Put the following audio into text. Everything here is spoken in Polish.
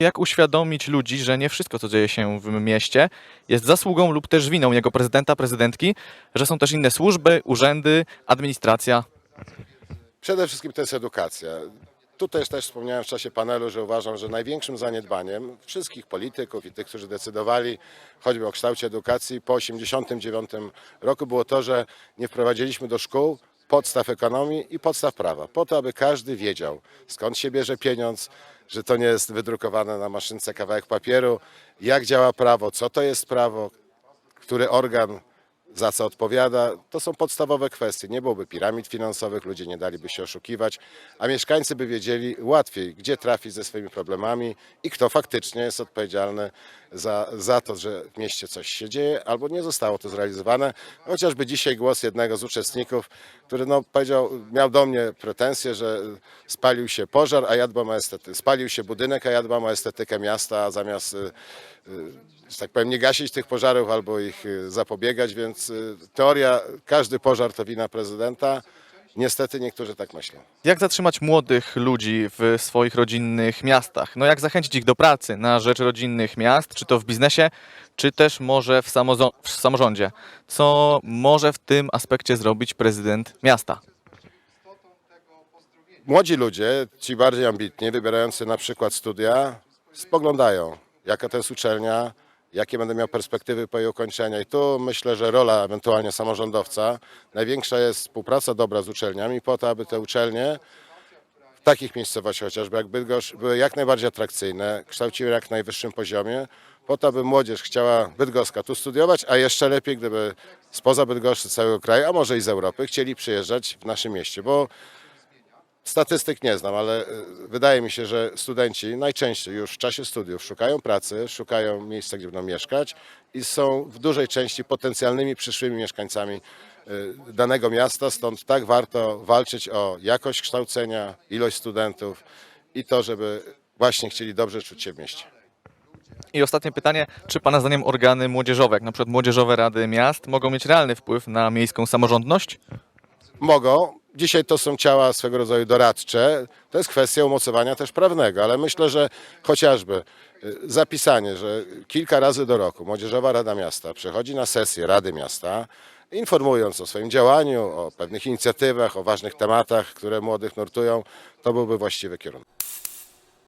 Jak uświadomić ludzi, że nie wszystko, co dzieje się w mieście, jest zasługą lub też winą jego prezydenta, prezydentki, że są też inne służby, urzędy, administracja. Przede wszystkim to jest edukacja. Tu też, też wspomniałem w czasie panelu, że uważam, że największym zaniedbaniem wszystkich polityków i tych, którzy decydowali choćby o kształcie edukacji po 1989 roku było to, że nie wprowadziliśmy do szkół podstaw ekonomii i podstaw prawa, po to, aby każdy wiedział, skąd się bierze pieniądz, że to nie jest wydrukowane na maszynce kawałek papieru, jak działa prawo, co to jest prawo, który organ za co odpowiada, to są podstawowe kwestie. Nie byłoby piramid finansowych, ludzie nie daliby się oszukiwać, a mieszkańcy by wiedzieli łatwiej, gdzie trafić ze swoimi problemami i kto faktycznie jest odpowiedzialny za, za to, że w mieście coś się dzieje albo nie zostało to zrealizowane. Chociażby dzisiaj głos jednego z uczestników, który no, powiedział, miał do mnie pretensje, że spalił się pożar, a ja dbam o estetykę. Spalił się budynek, a ja dbam o estetykę miasta, zamiast y, że tak powiem, nie gasić tych pożarów albo ich y, zapobiegać, więc y, teoria, każdy pożar to wina prezydenta. Niestety niektórzy tak myślą. Jak zatrzymać młodych ludzi w swoich rodzinnych miastach? No jak zachęcić ich do pracy na rzecz rodzinnych miast, czy to w biznesie, czy też może w, samozo- w samorządzie? Co może w tym aspekcie zrobić prezydent miasta? Młodzi ludzie, ci bardziej ambitni, wybierający na przykład studia, spoglądają, jaka to jest uczelnia, jakie będę miał perspektywy po jej ukończeniu. I tu myślę, że rola ewentualnie samorządowca, największa jest współpraca dobra z uczelniami po to, aby te uczelnie w takich miejscowościach chociażby jak Bydgoszcz były jak najbardziej atrakcyjne, kształciły jak najwyższym poziomie, po to, aby młodzież chciała bydgoska tu studiować, a jeszcze lepiej, gdyby spoza Bydgoszczy, całego kraju, a może i z Europy, chcieli przyjeżdżać w naszym mieście, bo Statystyk nie znam, ale y, wydaje mi się, że studenci najczęściej już w czasie studiów szukają pracy, szukają miejsca, gdzie będą mieszkać i są w dużej części potencjalnymi przyszłymi mieszkańcami y, danego miasta, stąd tak warto walczyć o jakość kształcenia, ilość studentów i to, żeby właśnie chcieli dobrze czuć się w mieście. I ostatnie pytanie, czy Pana zdaniem organy młodzieżowe, jak na przykład młodzieżowe rady miast, mogą mieć realny wpływ na miejską samorządność? Mogą. Dzisiaj to są ciała swego rodzaju doradcze. To jest kwestia umocowania też prawnego, ale myślę, że chociażby y, zapisanie, że kilka razy do roku Młodzieżowa Rada Miasta przychodzi na sesję Rady Miasta, informując o swoim działaniu, o pewnych inicjatywach, o ważnych tematach, które młodych nurtują, to byłby właściwy kierunek.